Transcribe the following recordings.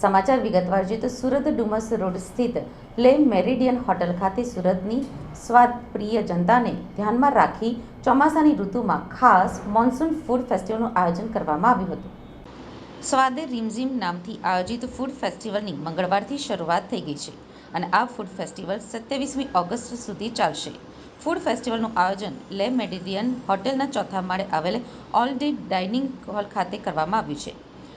સમાચાર વિગતવાર જોઈએ તો સુરત ડુમસ રોડ સ્થિત લે મેરિડિયન હોટલ ખાતે સુરતની સ્વાદ પ્રિય જનતાને ધ્યાનમાં રાખી ચોમાસાની ઋતુમાં ખાસ મોન્સૂન ફૂડ ફેસ્ટિવલનું આયોજન કરવામાં આવ્યું હતું. સ્વાદે રીમઝીમ નામથી આયોજિત ફૂડ ફેસ્ટિવલની મંગળવારથી શરૂઆત થઈ ગઈ છે અને આ ફૂડ ફેસ્ટિવલ સત્યાવીસમી ઓગસ્ટ સુધી ચાલશે. ફૂડ ફેસ્ટિવલનું આયોજન લે મેડિરિયન હોટેલના ચોથા માળે આવેલ ઓલ ડે ડાઇનિંગ હોલ ખાતે કરવામાં આવ્યું છે.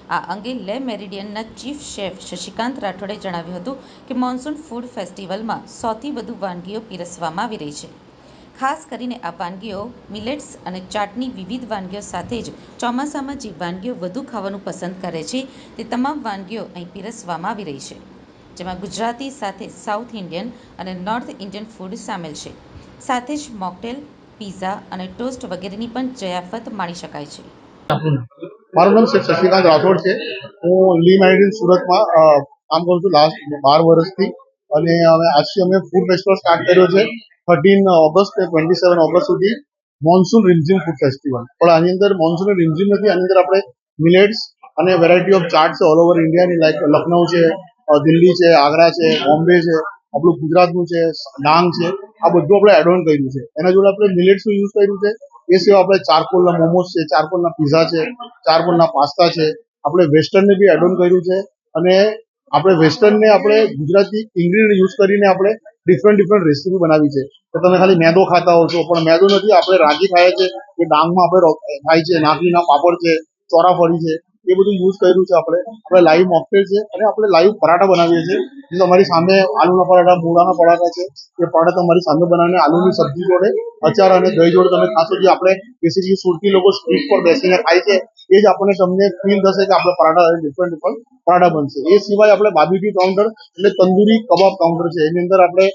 આ અંગે લે મેરિડિયનના ચીફ શેફ શશિકાંત રાઠોડે જણાવ્યું હતું કે મોન્સૂન ફૂડ ફેસ્ટિવલમાં સૌથી વધુ વાનગીઓ પીરસવામાં આવી રહી છે. ખાસ કરીને આ વાનગીઓ મિલેટ્સ અને ચાટની વિવિધ વાનગીઓ સાથે જ ચોમાસામાં જે વાનગીઓ વધુ ખાવાનું પસંદ કરે છે તે તમામ વાનગીઓ અહીં પીરસવામાં આવી રહી છે, જેમાં ગુજરાતી સાથે સાઉથ ઇન્ડિયન અને નોર્થ ઇન્ડિયન ફૂડ સામેલ છે. સાથે જ મોકટેલ, પીઝા અને ટોસ્ટ વગેરેની પણ જયાફત માણી શકાય છે. મારું નામ શશિકાંત રાઠોડ છે. હું લી મેરિડિયન સુરતમાં કામ કરું છું લાસ્ટ બાર વર્ષથી. અને હવે આજથી અમે ફૂડ ફેસ્ટિવલ સ્ટાર્ટ કર્યો છે thirteen August twenty seven August સુધી મોન્સૂન રિમઝિમ ફૂડ ફેસ્ટિવલ પણ આની અંદર મોન્સૂન રિમઝિમ નથી, આની અંદર આપણે મિલેટ્સ અને વેરાયટી ઓફ ચાટ છે ઓલ ઓવર ઇન્ડિયાની લાઈક લખનઉ છે દિલ્હી છે આગ્રા છે બોમ્બે છે, આપણું ગુજરાતનું છે ડાંગ છે, આ બધું આપણે એડ કર્યું છે. એના જોડે આપણે મિલેટ્સનું યુઝ કર્યું છે. એ સિવાય આપણે ચારકોલના મોમોસ છે, ચારકોલના પીઝા છે, ચારકોલના પાસ્તા છે, આપણે વેસ્ટર્નને બી એડ ઓન કર્યું છે અને આપણે વેસ્ટર્નને આપણે ગુજરાતી ઇન્ગ્રીડિયન્ટ યુઝ કરીને આપણે ડિફરન્ટ ડિફરન્ટ રેસીપી બનાવી છે. તો તમે ખાલી મેદો ખાતા હો છો, પણ મેદો નથી, આપણે રાગી ખાઈએ છે કે ડાંગમાં આપણે ખાય છે નાગલીના પાપડ છે, ચોરાફળી છે એ બધું યુઝ કર્યું છે આપણે. આપણે લાઈવ મોકટેલ છે અને આપણે લાઈવ પરાઠા બનાવીએ છીએ. તમારી સામે આલુના પરાઠા, મૂળાના પરાઠા છે. એ પરાઠા તમારી સામે બનાવીને આલુની સબ્જી જોડે, અચાર અને દહીં જોડે તમે ખાશો જે આપણે બેસિકલી સુરતી લોકો સ્ટ્રીટ પર બેસીને ખાય છે. એ જ આપણને તમને ફીલ થશે કે આપણે પરાઠા ડિફરન્ટ ડિફરન્ટ પરાઠા બનશે. એ સિવાય આપણે બાબીક્યુ કાઉન્ટર એટલે તંદુરી કબાબ કાઉન્ટર છે. એની અંદર આપણે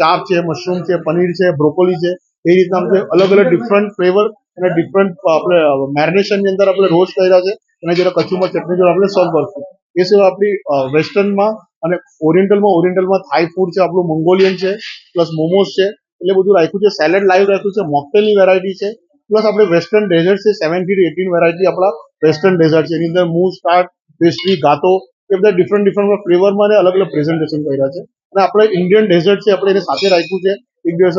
ચાપ છે, મશરૂમ છે, પનીર છે, બ્રોકોલી છે. એ રીતના આપણે અલગ અલગ ડિફરન્ટ ફ્લેવર અને ડિફરન્ટ આપણે મેરિનેશનની અંદર આપણે રોસ્ટ કર્યા છે અને જરા કચુમાં ચટણી જોડે આપણે સર્વ કરશું. એ સિવાય આપણી વેસ્ટર્નમાં અને ઓરિએન્ટલમાં ઓરિયન્ટલમાં થાઈ ફૂડ છે, આપણું મંગોલિયન છે પ્લસ મોમોસ છે, એટલે બધું રાખ્યું છે. સેલેડ લાઈવ રાખ્યું છે મોકટેલની વેરાયટી છે પ્લસ આપણે વેસ્ટર્ન ડેઝર્ટ છે સેવન્ટી ટુ એટીન વેરાયટી આપણા વેસ્ટર્ન ડેઝર્ટ છે. એની અંદર મૂ સ્ટાર્ટ પેસ્ટ્રી ગાતો એ બધા ડિફરન્ટ ડિફરન્ટ ફ્લેવરમાં અને અલગ અલગ પ્રેઝન્ટેશન કર્યા છે. અને આપણે ઇન્ડિયન ડેઝર્ટ છે, આપણે એને સાથે રાખ્યું છે. એક દિવસ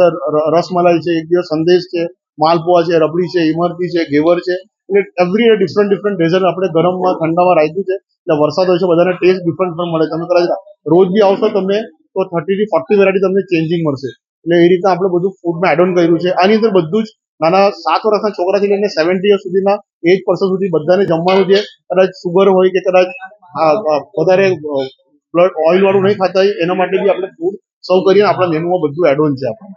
રસમલાઈ છે, એક દિવસ સંદેશ છે માલપુઆ છે, રબડી છે ઇમરતી છે, ઘેવર છે. એટલે એવરી ડિફરન્ટ ડિફરન્ટ ડેઝર્ટ આપણે ગરમમાં, ઠંડામાં રાખ્યું છે. એટલે વરસાદ હોય છે, બધાને ટેસ્ટ ડિફરન્ટ પણ મળે. તમે કદાચ રોજ બી આવશો તમને, તો થર્ટી થી ફોર્ટી વેરાયટી તમને ચેન્જિંગ મળશે. એટલે એ રીતના આપણે બધું ફૂડમાં એડ ઓન કર્યું છે. આની અંદર બધું જ નાના સાત વર્ષના છોકરાથી લઈને સેવન્ટી યર સુધીના એજ પર્સન સુધી બધાને જમવાનું છે. કદાચ સુગર હોય કે કદાચ વધારે બ્લડ ઓઇલ વાળું નહીં ખાતા હોય, એના માટે બી આપણે ફૂડ સર્વ કરીને આપણા મેનુમાં બધું એડ ઓન છે આપણે.